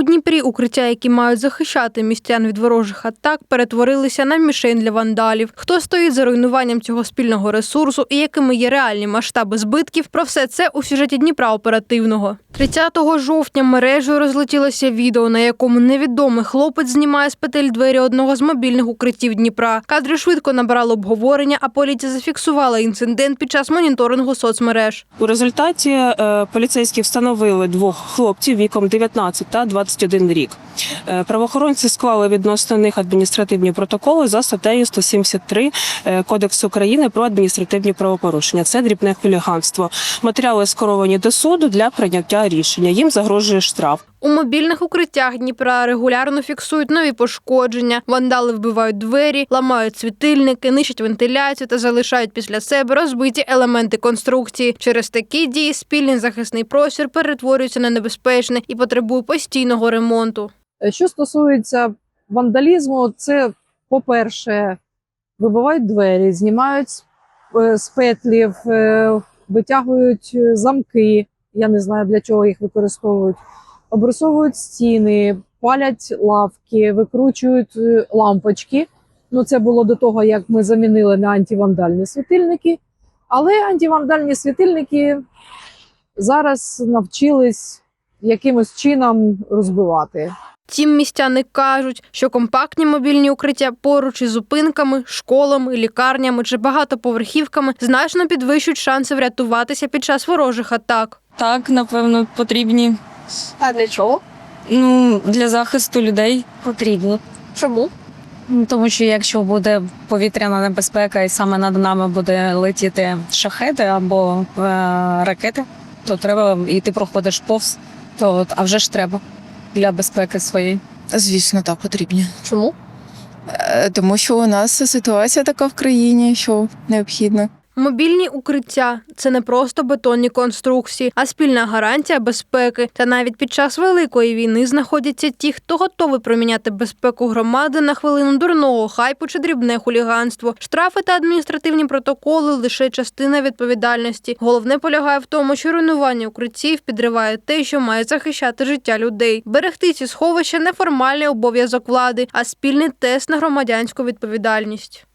У Дніпрі укриття, які мають захищати містян від ворожих атак, перетворилися на мішень для вандалів. Хто стоїть за руйнуванням цього спільного ресурсу і якими є реальні масштаби збитків? Про все це у сюжеті Дніпра оперативного. 30 жовтня мережею розлетілося відео, на якому невідомий хлопець знімає з петель двері одного з мобільних укриттів Дніпра. Кадри швидко набрали обговорення, а поліція зафіксувала інцидент під час моніторингу соцмереж. У результаті е, поліцейські встановили двох хлопців віком 19 та 21 рік. Е, Правоохоронці склали відносно них адміністративні протоколи за статтею 173 е, Кодексу України про адміністративні правопорушення. Це дрібне хуліганство. Матеріали скеровані до суду для прийняття рішення. Їм загрожує штраф. У мобільних укриттях Дніпра регулярно фіксують нові пошкодження. Вандали вбивають двері, ламають світильники, нищать вентиляцію та залишають після себе розбиті елементи конструкції. Через такі дії спільний захисний простір перетворюється на небезпечний і потребує постійного ремонту. Е, Що стосується вандалізму, це, по-перше, вибивають двері, знімають з- е, петлів, е, витягують замки. Я не знаю, для чого їх використовують. Обрисовують стіни, палять лавки, викручують лампочки. Ну, це було до того, як ми замінили на антивандальні світильники. Але антивандальні світильники зараз навчились якимось чином розбивати. Втім, містяни кажуть, що компактні мобільні укриття поруч із зупинками, школами, лікарнями чи багатоповерхівками значно підвищують шанси врятуватися під час ворожих атак. Так, напевно, потрібні. А для чого? Ну, для захисту людей. Потрібно. Чому? Ну, Тому що якщо буде повітряна небезпека і саме над нами буде летіти шахеди або е, ракети, то треба і ти проходиш повз, то а вже ж треба для безпеки своєї. Звісно, так потрібні. Чому? Е, Тому що у нас ситуація така в країні, що необхідно. Мобільні укриття це не просто бетонні конструкції, а спільна гарантія безпеки. Та навіть під час великої війни знаходяться ті, хто готовий проміняти безпеку громади на хвилину дурного хайпу чи дрібне хуліганство. Штрафи та адміністративні протоколи лише частина відповідальності. Головне полягає в тому, що руйнування укриттів підриває те, що має захищати життя людей. Берегти ці сховища неформальний обов'язок влади, а спільний тест на громадянську відповідальність.